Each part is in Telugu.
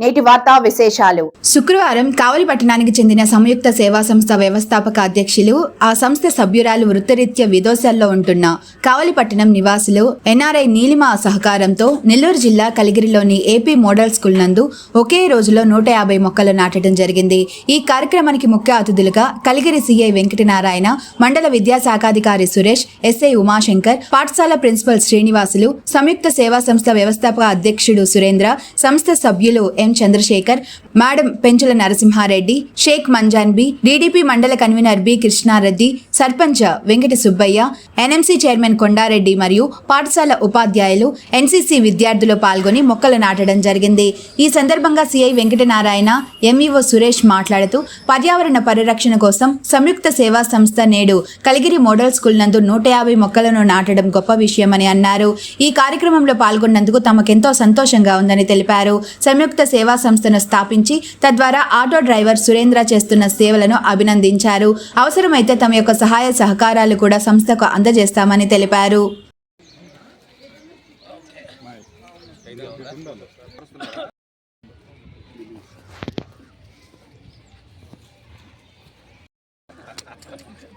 నేటి వార్తా విశేషాలు. శుక్రవారం కావలి పట్టణానికి చెందిన సంయుక్త సేవా సంస్థ వ్యవస్థాపక అధ్యక్షులు ఆ సంస్థ సభ్యురాలు వృత్తరీత్యా విదేశాల్లో ఉంటున్న కావలి పట్టణం నివాసులు ఎన్ఆర్ఐ నీలిమ సహకారంతో నెల్లూరు జిల్లా కలిగిరిలోని ఏపీ మోడల్ స్కూల్ నందు ఒకే రోజులో నూట యాభై మొక్కలు నాటడం జరిగింది. ఈ కార్యక్రమానికి ముఖ్య అతిథులుగా కలిగిరి సిఐ వెంకటనారాయణ మండల విద్యాశాఖాధికారి సురేష్ ఎస్ఐ ఉమాశంకర్ పాఠశాల ప్రిన్సిపల్ శ్రీనివాసులు సంయుక్త సేవా సంస్థ వ్యవస్థాపక అధ్యక్షుడు సురేంద్ర సంస్థ సభ్యులు M. Chandrasekhar madam Penchula Narasimhareddy Shaik Manjanbi DDP mandal convener B Krishnareddy sarpanch Venkata Subbaiah NMC chairman Kondareddy మరియు పాఠశాల ఉపాధ్యాయులు ఎన్సీసీ విద్యార్థులు పాల్గొని మొక్కలు నాటడం జరిగింది. ఈ సందర్భంగా సిఐ వెంకటనారాయణ ఎంఈఓ సురేష్ మాట్లాడుతూ పర్యావరణ పరిరక్షణ కోసం సంయుక్త సేవా సంస్థ నేడు కలిగిరి మోడల్ స్కూల్ నందు నూట యాభై మొక్కలను నాటడం గొప్ప విషయమని అన్నారు. ఈ కార్యక్రమంలో పాల్గొన్నందుకు తమకెంతో సంతోషంగా ఉందని తెలిపారు. సంయుక్త సేవా సంస్థను స్థాపించి తద్వారా ఆటో డ్రైవర్ సురేంద్ర చేస్తున్న సేవలను అభినందించారు. అవసరమైతే తమ యొక్క సహాయ సహకారాలు కూడా సంస్థకు అందజేస్తామని తెలిపారు.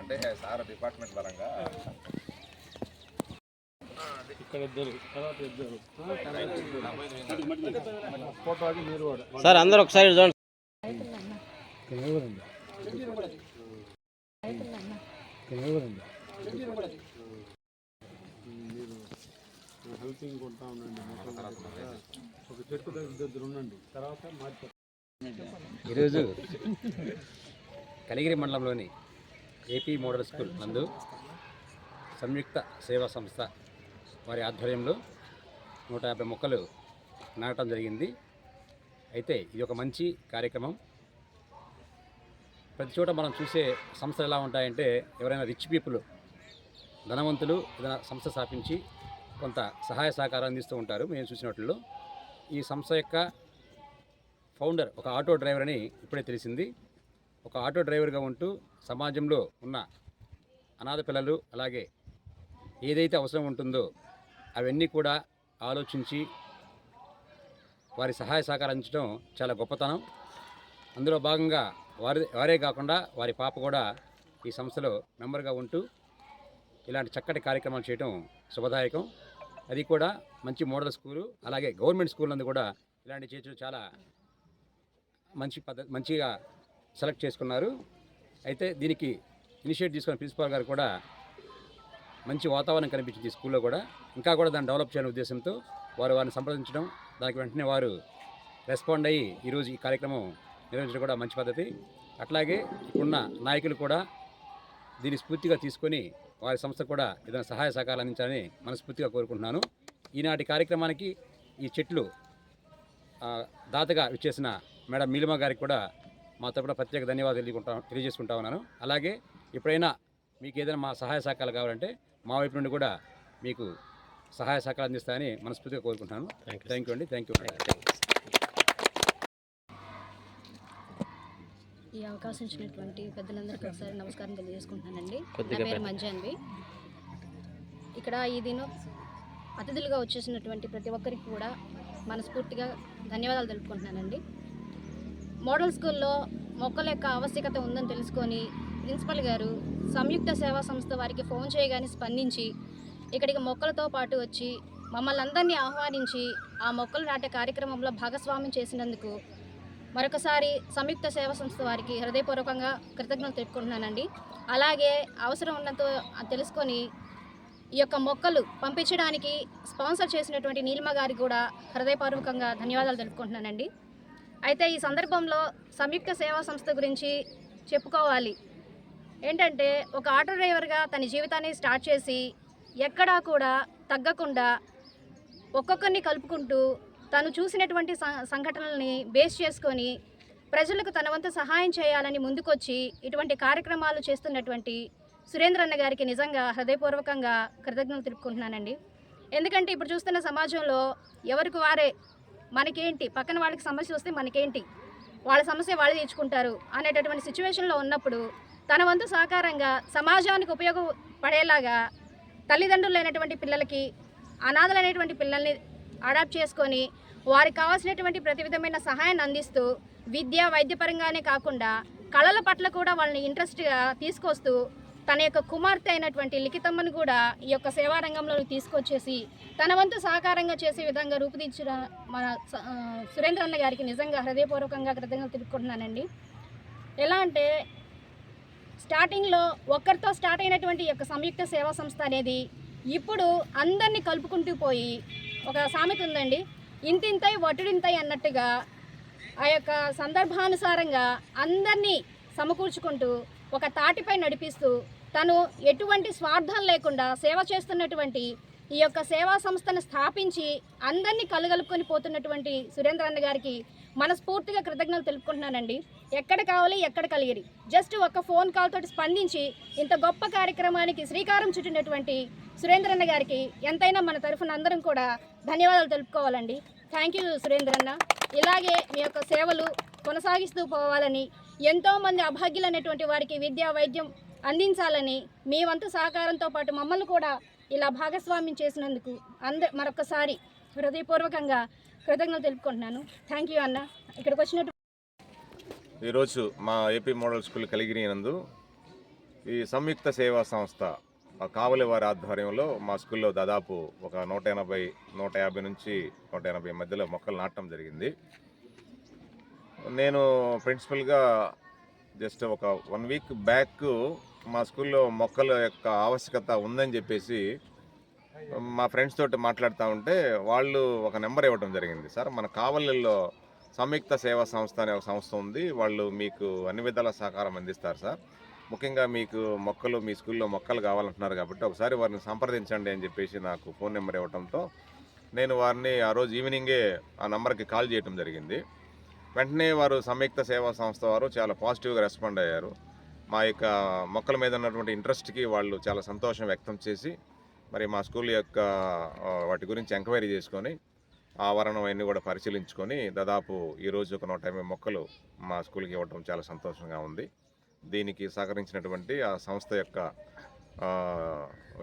అంటే సార్ డిపార్ట్మెంట్ పరంగా సార్ అందరూ ఒకసారి చూడండి. ఈరోజు కలిగిరి మండలంలోని ఏపీ మోడల్ స్కూల్ నందు సంయుక్త సేవా సంస్థ వారి ఆధ్వర్యంలో నూట యాభై మొక్కలు నాటడం జరిగింది. అయితే ఇది ఒక మంచి కార్యక్రమం. ప్రతి చోట మనం చూసే సంస్థలు ఎలా ఉంటాయంటే ఎవరైనా రిచ్ పీపుల్ ధనవంతులు ఏదైనా సంస్థ స్థాపించి కొంత సహాయ సహకారం అందిస్తూ ఉంటారు. మేము చూసినట్లో ఈ సంస్థ యొక్క ఫౌండర్ ఒక ఆటో డ్రైవర్ అని ఇప్పుడే తెలిసింది. ఒక ఆటో డ్రైవర్గా ఉంటూ సమాజంలో ఉన్న అనాథ పిల్లలు అలాగే ఏదైతే అవసరం ఉంటుందో అవన్నీ కూడా ఆలోచించి వారి సహాయ సహకారం అందించడం చాలా గొప్పతనం. అందులో భాగంగా వారి వారే కాకుండా వారి పాప కూడా ఈ సంస్థలో మెంబర్గా ఉంటూ ఇలాంటి చక్కటి కార్యక్రమాలు చేయడం శుభదాయకం. అది కూడా మంచి మోడల్ స్కూలు అలాగే గవర్నమెంట్ స్కూల్ నందు కూడా ఇలాంటి చేయడం చాలా మంచి పద్ధతి మంచిగా సెలెక్ట్ చేసుకున్నారు. అయితే దీనికి ఇనిషియేట్ తీసుకున్న ప్రిన్సిపాల్ గారు కూడా మంచి వాతావరణం కనిపించింది స్కూల్లో కూడా. ఇంకా కూడా దాన్ని డెవలప్ చేయాలనే ఉద్దేశంతో వారు వారిని సంప్రదించడం దానికి వెంటనే వారు రెస్పాండ్ అయ్యి ఈరోజు ఈ కార్యక్రమం నిర్వహించడం కూడా మంచి పద్ధతి. అట్లాగే ఇప్పుడున్న నాయకులు కూడా దీన్ని స్ఫూర్తిగా తీసుకొని వారి సంస్థ కూడా ఏదైనా సహాయ సహకారాలు అందించాలని మనస్ఫూర్తిగా కోరుకుంటున్నాను. ఈనాటి కార్యక్రమానికి ఈ చెట్లు దాతగా ఇచ్చేసిన మేడం మీలిమ గారికి కూడా మా తరపున ప్రత్యేక ధన్యవాదాలు తెలియకుంటా తెలియజేసుకుంటా ఉన్నాను. అలాగే ఎప్పుడైనా మీకు ఏదైనా మా సహాయ సహకారాలు కావాలంటే మా వైపు నుండి కూడా మీకు సహాయ సహకారం అందిస్తానని మనస్ఫూర్తిగా కోరుకుంటున్నాను. థ్యాంక్ యూ అండి. థ్యాంక్ యూ ఈ అవకాశం ఇచ్చినటువంటి పెద్దలందరికీ ఒకసారి నమస్కారం తెలియజేసుకుంటున్నానండి. నా పేరు మంజాన్వి ఇక్కడ ఈ దినం అతిథులుగా వచ్చేసినటువంటి ప్రతి ఒక్కరికి కూడా మనస్ఫూర్తిగా ధన్యవాదాలు తెలుపుకుంటున్నానండి. మోడల్ స్కూల్లో మొక్కల యొక్క ఆవశ్యకత ఉందని తెలుసుకొని ప్రిన్సిపల్ గారు సంయుక్త సేవా సంస్థ వారికి ఫోన్ చేయగానే స్పందించి ఇక్కడికి మొక్కలతో పాటు వచ్చి మమ్మల్ని అందరినీ ఆహ్వానించి ఆ మొక్కలు నాటే కార్యక్రమంలో భాగస్వామ్యం చేసినందుకు మరొకసారి సంయుక్త సేవా సంస్థ వారికి హృదయపూర్వకంగా కృతజ్ఞతలు తెలుపుకుంటున్నానండి. అలాగే అవసరం ఉన్నంత తెలుసుకొని ఈ యొక్క మొక్కలు పంపించడానికి స్పాన్సర్ చేసినటువంటి నీలిమ గారికి కూడా హృదయపూర్వకంగా ధన్యవాదాలు తెలుపుకుంటున్నానండి. అయితే ఈ సందర్భంలో సంయుక్త సేవా సంస్థ గురించి చెప్పుకోవాలి. ఏంటంటే ఒక ఆటో డ్రైవర్గా తన జీవితాన్ని స్టార్ట్ చేసి ఎక్కడా కూడా తగ్గకుండా ఒక్కొక్కరిని కలుపుకుంటూ తను చూసినటువంటి సంఘటనల్ని బేస్ చేసుకొని ప్రజలకు తన వంతు సహాయం చేయాలని ముందుకొచ్చి ఇటువంటి కార్యక్రమాలు చేస్తున్నటువంటి సురేంద్ర అన్న గారికి నిజంగా హృదయపూర్వకంగా కృతజ్ఞతలు తెలుపుకుంటున్నానండి. ఎందుకంటే ఇప్పుడు చూస్తున్న సమాజంలో ఎవరికి వారే మనకేంటి పక్కన వాళ్ళకి సమస్య వస్తే మనకేంటి వాళ్ళ సమస్య వాళ్ళు తీర్చుకుంటారు అనేటటువంటి సిచ్యువేషన్లో ఉన్నప్పుడు తన వంతు సహకారంగా సమాజానికి ఉపయోగపడేలాగా తల్లిదండ్రులు లేనటువంటి పిల్లలకి అనాథలైనటువంటి పిల్లల్ని అడాప్ట్ చేసుకొని వారికి కావాల్సినటువంటి ప్రతి విధమైన సహాయాన్ని అందిస్తూ విద్య వైద్యపరంగానే కాకుండా కళల పట్ల కూడా వాళ్ళని ఇంట్రెస్ట్గా తీసుకొస్తూ తన యొక్క కుమార్తె అయినటువంటి లిఖితమ్మను కూడా ఈ యొక్క సేవారంగంలోకి తీసుకొచ్చేసి తన వంతు సహకారంగా చేసే విధంగా రూపుదిద్దిన మన స- సురేంద్ర అన్న గారికి నిజంగా హృదయపూర్వకంగా కృతజ్ఞతలు తెలుపుకుంటున్నానండి. ఎలా అంటే స్టార్టింగ్లో ఒక్కరితో స్టార్ట్ అయినటువంటి ఈ యొక్క సంయుక్త సేవా సంస్థ అనేది ఇప్పుడు అందరినీ కలుపుకుంటూ పోయి ఒక సామెత ఉందండి. ఇంతింతై వటుడింతై అన్నట్టుగా ఆ యొక్క సందర్భానుసారంగా అందరినీ సమకూర్చుకుంటూ ఒక తాటిపై నడిపిస్తూ తను ఎటువంటి స్వార్థం లేకుండా సేవ చేస్తున్నటువంటి ఈ యొక్క సేవా సంస్థను స్థాపించి అందరినీ కలగలుపుకొని పోతున్నటువంటి సురేంద్ర అన్న గారికి మనస్ఫూర్తిగా కృతజ్ఞతలు తెలుపుకుంటున్నానండి. ఎక్కడ కావాలి ఎక్కడ కలిగిరి జస్ట్ ఒక ఫోన్ కాల్ తోటి స్పందించి ఇంత గొప్ప కార్యక్రమానికి శ్రీకారం చుట్టినటువంటి సురేంద్ర అన్న గారికి ఎంతైనా మన తరఫున అందరం కూడా ధన్యవాదాలు తెలుపుకోవాలండి. థ్యాంక్ యూ సురేంద్ర అన్న ఇలాగే మీ యొక్క సేవలు కొనసాగిస్తూ పోవాలని ఎంతోమంది అభాగ్యులైనటువంటి వారికి విద్యా వైద్యం అందించాలని మీ వంతు సహకారంతో పాటు మమ్మల్ని కూడా ఇలా భాగస్వామ్యం చేసినందుకు అంద మరొకసారి హృదయపూర్వకంగా కృతజ్ఞతలు తెలుపుకుంటున్నాను. థ్యాంక్ యూ అన్న. ఇక్కడికి వచ్చినట్టు ఈరోజు మా ఏపీ మోడల్ స్కూల్ కలిగినందు ఈ సంయుక్త సేవా సంస్థ ఆ కావలి వారి ఆధ్వర్యంలో మా స్కూల్లో దాదాపు ఒక నూట ఎనభై నూట యాభై నుంచి నూట ఎనభై మధ్యలో మొక్కలు నాటడం జరిగింది. నేను ప్రిన్సిపల్గా జస్ట్ ఒక వన్ వీక్ బ్యాక్ మా స్కూల్లో మొక్కల యొక్క ఆవశ్యకత ఉందని చెప్పేసి మా ఫ్రెండ్స్ తోటి మాట్లాడుతూ ఉంటే వాళ్ళు ఒక నెంబర్ ఇవ్వడం జరిగింది. సార్ మన కావలిలో సంయుక్త సేవా సంస్థ అనే ఒక సంస్థ ఉంది. వాళ్ళు మీకు అన్ని విధాల సహకారం అందిస్తారు సార్. ముఖ్యంగా మీకు మొక్కలు మీ స్కూల్లో మొక్కలు కావాలంటున్నారు కాబట్టి ఒకసారి వారిని సంప్రదించండి అని చెప్పేసి నాకు ఫోన్ నెంబర్ ఇవ్వడంతో నేను వారిని ఆ రోజు ఈవినింగే ఆ నెంబర్కి కాల్ చేయడం జరిగింది. వెంటనే వారు సంయుక్త సేవా సంస్థ వారు చాలా పాజిటివ్గా రెస్పాండ్ అయ్యారు. మా యొక్క మొక్కల మీద ఉన్నటువంటి ఇంట్రెస్ట్కి వాళ్ళు చాలా సంతోషం వ్యక్తం చేసి మరి మా స్కూల్ యొక్క వాటి గురించి ఎంక్వైరీ చేసుకొని ఆవరణం అన్నీ కూడా పరిశీలించుకొని దాదాపు ఈరోజు ఒక నూట యాభై మొక్కలు మా స్కూల్కి ఇవ్వడం చాలా సంతోషంగా ఉంది. దీనికి సహకరించినటువంటి ఆ సంస్థ యొక్క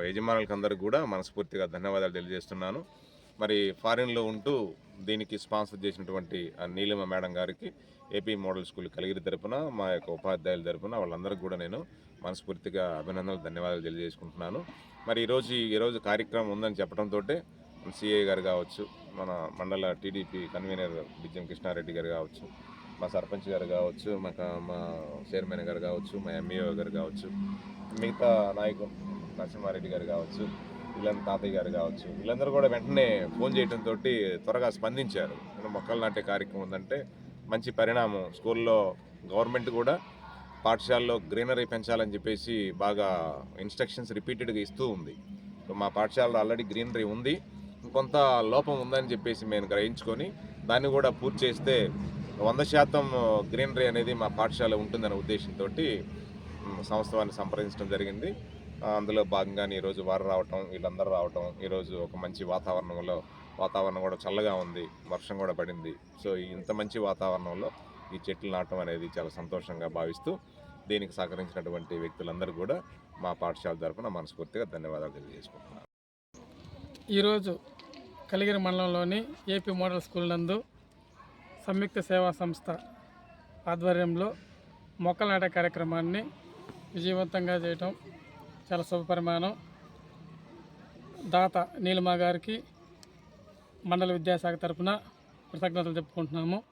యజమానులకందరికీ అందరికీ కూడా మనస్ఫూర్తిగా ధన్యవాదాలు తెలియజేస్తున్నాను. మరి ఫారిన్లో ఉంటూ దీనికి స్పాన్సర్ చేసినటువంటి ఆ నీలిమ మేడం గారికి ఏపీ మోడల్ స్కూల్ కలిగిరి తరపున మా యొక్క ఉపాధ్యాయుల తరపున వాళ్ళందరికీ కూడా నేను మనస్ఫూర్తిగా అభినందనలు ధన్యవాదాలు తెలియజేసుకుంటున్నాను. మరి ఈరోజు ఈరోజు కార్యక్రమం ఉందని చెప్పడంతో సిఐ గారు కావచ్చు మన మండల టీడీపీ కన్వీనర్ బిజ్జం కృష్ణారెడ్డి గారు కావచ్చు మా సర్పంచ్ గారు కావచ్చు మా మా చైర్మన్ గారు కావచ్చు మా ఎంఈఓ గారు కావచ్చు మిగతా నాయకులు నరసింహారెడ్డి గారు కావచ్చు వీళ్ళందరూ తాతయ్య గారు కావచ్చు వీళ్ళందరూ కూడా వెంటనే ఫోన్ చేయడంతో త్వరగా స్పందించారు. మొక్కలు నాటే కార్యక్రమం ఉందంటే మంచి పరిణామం. స్కూల్లో గవర్నమెంట్ కూడా పాఠశాలలో గ్రీనరీ పెంచాలని చెప్పేసి బాగా ఇన్స్ట్రక్షన్స్ రిపీటెడ్గా ఇస్తూ ఉంది. సో మా పాఠశాలలో ఆల్రెడీ గ్రీనరీ ఉంది. కొంత లోపం ఉందని చెప్పేసి మేము గ్రహించుకొని దాన్ని కూడా పూర్తి చేస్తే వంద శాతం గ్రీనరీ అనేది మా పాఠశాల ఉంటుందనే ఉద్దేశంతో సంస్థవాన్ని సంప్రదించడం జరిగింది. అందులో భాగంగానే ఈరోజు వారు రావటం వీళ్ళందరూ రావటం ఈరోజు ఒక మంచి వాతావరణంలో వాతావరణం కూడా చల్లగా ఉంది వర్షం కూడా పడింది. సో ఇంత మంచి వాతావరణంలో ఈ చెట్లు నాటడం అనేది చాలా సంతోషంగా భావిస్తూ దీనికి సహకరించినటువంటి వ్యక్తులందరూ కూడా మా పాఠశాల తరఫున మనస్ఫూర్తిగా ధన్యవాదాలు తెలియజేసుకుంటున్నాను. ఈరోజు కలిగిరి మండలంలోని ఏపీ మోడల్ స్కూల్ నందు సంయుక్త సేవా సంస్థ ఆధ్వర్యంలో మొక్కలు నాటే కార్యక్రమాన్ని విజయవంతంగా చేయటం చాలా శుభపరిమాణం. దాత నీలిమా గారికి మండల విద్యాశాఖ తరఫున కృతజ్ఞతలు చెప్పుకుంటున్నాము.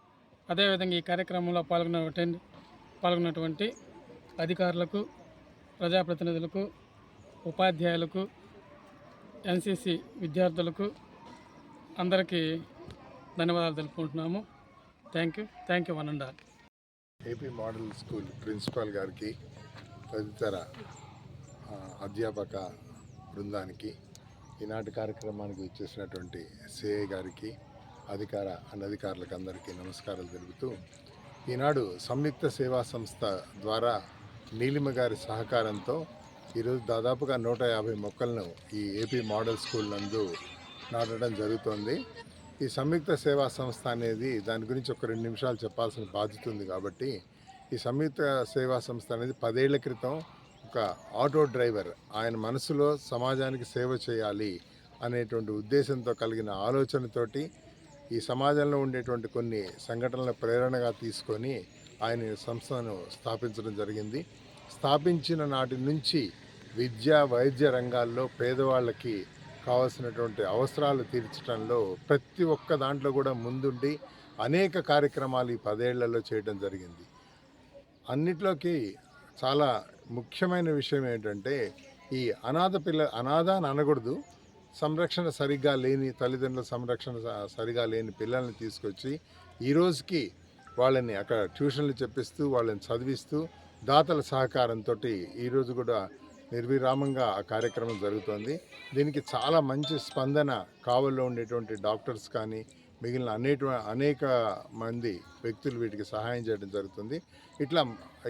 అదేవిధంగా ఈ కార్యక్రమంలో పాల్గొన్న పాల్గొన్నటువంటి అధికారులకు ప్రజాప్రతినిధులకు ఉపాధ్యాయులకు ఎన్సిసి విద్యార్థులకు అందరికీ ధన్యవాదాలు తెలుపుకుంటున్నాము. Thank you. Thank you one and all. AP model school principal గారికి తదితర అధ్యాపక బృందానికి ఈనాటి కార్యక్రమానికి ఇచ్చేసినటువంటి సిఐ గారికి అధికార అనధికారులకు అందరికీ నమస్కారాలు తెలుపుతూ ఈనాడు సంయుక్త సేవా సంస్థ ద్వారా నీలిమ గారి సహకారంతో ఈరోజు దాదాపుగా నూట యాభై మొక్కలను ఈ ఏపీ మోడల్ స్కూల్ నందు నాటడం జరుగుతోంది. ఈ సంయుక్త సేవా సంస్థ అనేది దాని గురించి ఒక రెండు నిమిషాలు చెప్పాల్సిన బాధ్యత ఉంది కాబట్టి ఈ సంయుక్త సేవా సంస్థ అనేది పదేళ్ళ క్రితం ఒక ఆటో డ్రైవర్ ఆయన మనసులో సమాజానికి సేవ చేయాలి అనేటువంటి ఉద్దేశంతో కలిగిన ఆలోచనతోటి ఈ సమాజంలో ఉండేటువంటి కొన్ని సంఘటనల ప్రేరణగా తీసుకొని ఆయన సంస్థను స్థాపించడం జరిగింది. స్థాపించిన నాటి నుంచి విద్య వైద్య రంగాల్లో పేదవాళ్ళకి కావాల్సినటువంటి అవసరాలు తీర్చడంలో ప్రతి ఒక్క దాంట్లో కూడా ముందుండి అనేక కార్యక్రమాలు ఈ పదేళ్ళలో చేయడం జరిగింది. అన్నిట్లోకి చాలా ముఖ్యమైన విషయం ఏంటంటే ఈ అనాథ పిల్ల అనాథ అని అనకూడదు. సంరక్షణ సరిగ్గా లేని తల్లిదండ్రుల సంరక్షణ సరిగా లేని పిల్లల్ని తీసుకొచ్చి ఈ రోజుకి వాళ్ళని అక్కడ ట్యూషన్లు చెప్పిస్తూ వాళ్ళని చదివిస్తూ దాతల సహకారంతో ఈరోజు కూడా నిర్విరామంగా ఆ కార్యక్రమం జరుగుతోంది. దీనికి చాలా మంచి స్పందన కావల్లో ఉండేటువంటి డాక్టర్స్ కానీ మిగిలిన అనేక అనేక మంది వ్యక్తులు వీటికి సహాయం చేయడం జరుగుతుంది. ఇట్లా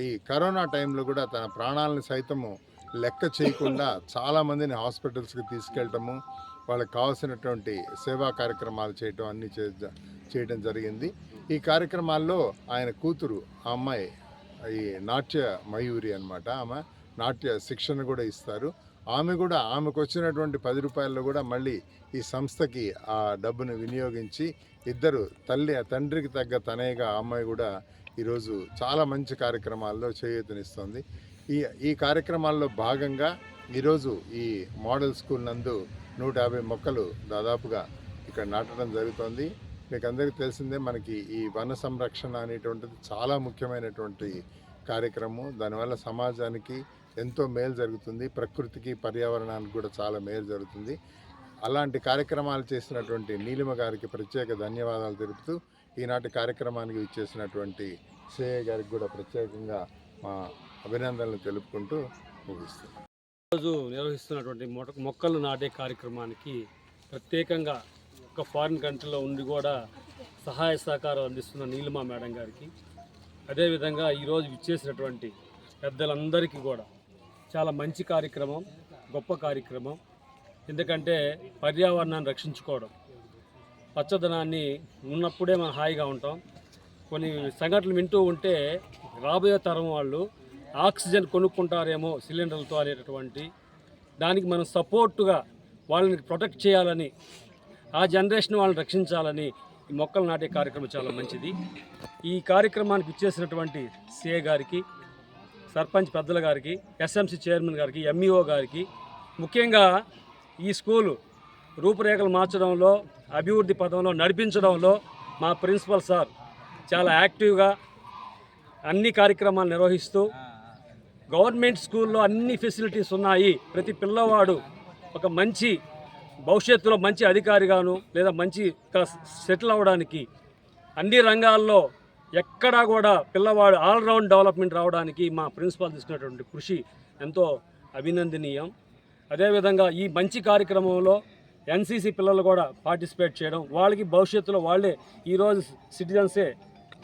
ఈ కరోనా టైంలో కూడా తన ప్రాణాలను సైతము లెక్క చేయకుండా చాలామందిని హాస్పిటల్స్కి తీసుకెళ్ళటము వాళ్ళకి కావాల్సినటువంటి సేవా కార్యక్రమాలు చేయటం అన్నీ చే చేయటం జరిగింది. ఈ కార్యక్రమాల్లో ఆయన కూతురు ఆ అమ్మాయి ఈ నాట్య మయూరి అన్నమాట. ఆమె నాట్య శిక్షణ కూడా ఇస్తారు. ఆమె కూడా ఆమెకు వచ్చినటువంటి పది రూపాయల్లో కూడా మళ్ళీ ఈ సంస్థకి ఆ డబ్బును వినియోగించి ఇద్దరు తల్లి తండ్రికి తగ్గ తనయ్యగా అమ్మాయి కూడా ఈరోజు చాలా మంచి కార్యక్రమాల్లో చేయూతనిస్తుంది. ఈ ఈ కార్యక్రమాల్లో భాగంగా ఈరోజు ఈ మోడల్ స్కూల్ నందు నూట యాభై మొక్కలు దాదాపుగా ఇక్కడ నాటడం జరుగుతోంది. మీకు అందరికీ తెలిసిందే మనకి ఈ వన సంరక్షణ అనేటువంటిది చాలా ముఖ్యమైనటువంటి కార్యక్రమం. దానివల్ల సమాజానికి ఎంతో మేలు జరుగుతుంది. ప్రకృతికి పర్యావరణానికి కూడా చాలా మేలు జరుగుతుంది. అలాంటి కార్యక్రమాలు చేసినటువంటి నీలిమ గారికి ప్రత్యేక ధన్యవాదాలు తెలుపుతూ ఈనాటి కార్యక్రమానికి ఇచ్చేసినటువంటి సేయ గారికి కూడా ప్రత్యేకంగా మా అభినందనలు తెలుపుకుంటూ ముగిస్తున్నాం రోజు నిర్వహిస్తున్నటువంటి మొక్కలు నాటే కార్యక్రమానికి ప్రత్యేకంగా ఒక ఫారిన్ కంట్రీలో ఉండి కూడా సహాయ సహకారం అందిస్తున్న నీలిమా మేడం గారికి. అదేవిధంగా ఈరోజు ఇచ్చేసినటువంటి పెద్దలందరికీ కూడా చాలా మంచి కార్యక్రమం గొప్ప కార్యక్రమం. ఎందుకంటే పర్యావరణాన్ని రక్షించుకోవడం పచ్చదనాన్ని ఉన్నప్పుడే మనం హాయిగా ఉంటాం. కొన్ని సంఘటనలు వింటూ ఉంటే రాబోయే తరం వాళ్ళు ఆక్సిజన్ కొనుక్కుంటారేమో సిలిండర్లతో అనేటటువంటి దానికి మనం సపోర్టుగా వాళ్ళని ప్రొటెక్ట్ చేయాలని ఆ జనరేషన్ వాళ్ళని రక్షించాలని ఈ మొక్కలు నాటే కార్యక్రమం చాలా మంచిది. ఈ కార్యక్రమానికి ఇచ్చేసినటువంటి సిఏ గారికి సర్పంచ్ పెద్దల గారికి ఎస్ఎంసీ చైర్మన్ గారికి ఎంఈఓ గారికి ముఖ్యంగా ఈ స్కూలు రూపురేఖలు మార్చడంలో అభివృద్ధి పదంలో నడిపించడంలో మా ప్రిన్సిపల్ సార్ చాలా యాక్టివ్గా అన్ని కార్యక్రమాలు నిర్వహిస్తూ గవర్నమెంట్ స్కూల్లో అన్ని ఫెసిలిటీస్ ఉన్నాయి. ప్రతి పిల్లవాడు ఒక మంచి భవిష్యత్తులో మంచి అధికారిగాను లేదా మంచి సెటిల్ అవ్వడానికి అన్ని రంగాల్లో ఎక్కడా కూడా పిల్లవాడు ఆల్రౌండ్ డెవలప్మెంట్ రావడానికి మా ప్రిన్సిపాల్ తీసుకున్నటువంటి కృషి ఎంతో అభినందనీయం. అదేవిధంగా ఈ మంచి కార్యక్రమంలో ఎన్సీసీ పిల్లలు కూడా పార్టిసిపేట్ చేయడం వాళ్ళకి భవిష్యత్తులో వాళ్ళే ఈరోజు సిటిజన్సే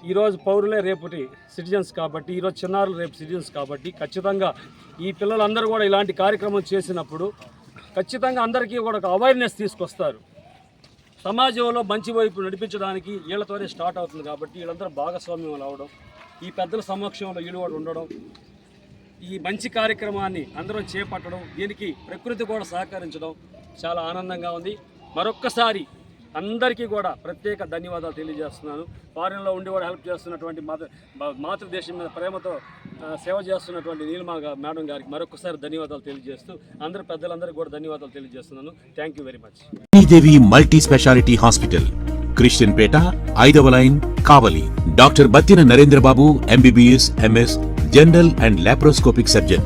ఈరోజు పౌరులే రేపటి సిటిజన్స్ కాబట్టి ఈరోజు చిన్నారులు రేపు సిటిజన్స్ కాబట్టి ఖచ్చితంగా ఈ పిల్లలందరూ కూడా ఇలాంటి కార్యక్రమం చేసినప్పుడు ఖచ్చితంగా అందరికీ కూడా ఒక అవేర్నెస్ తీసుకొస్తారు. సమాజంలో మంచి వైపు నడిపించడానికి వీళ్ళతోనే స్టార్ట్ అవుతుంది కాబట్టి వీళ్ళందరూ భాగస్వామ్యం అవడం ఈ పెద్దల సమక్షంలో వీళ్ళు ఉండడం ఈ మంచి కార్యక్రమాన్ని అందరం చేపట్టడం దీనికి ప్రకృతి కూడా సహకరించడం చాలా ఆనందంగా ఉంది. మరొక్కసారి అందరికీ కూడా ప్రత్యేక ధన్యవాదాలు తెలియజేస్తున్నాను. ఫారిన్లో ఉండి కూడా హెల్ప్ చేస్తున్నటువంటి మాతృ మాతృదేశం మీద ప్రేమతో సేవ చేస్తున్నటువంటి నీలిమా మేడం గారికి మరొకసారి ధన్యవాదాలు తెలియజేస్తూ అందరు పెద్దలందరికీ కూడా ధన్యవాదాలు తెలియజేస్తున్నాను. Thank you very much Sridevi multi speciality hospital Christian Peta ఐదవ line Kavali. Doctor Battina Narendrababu MBBS MS general and laparoscopic surgeon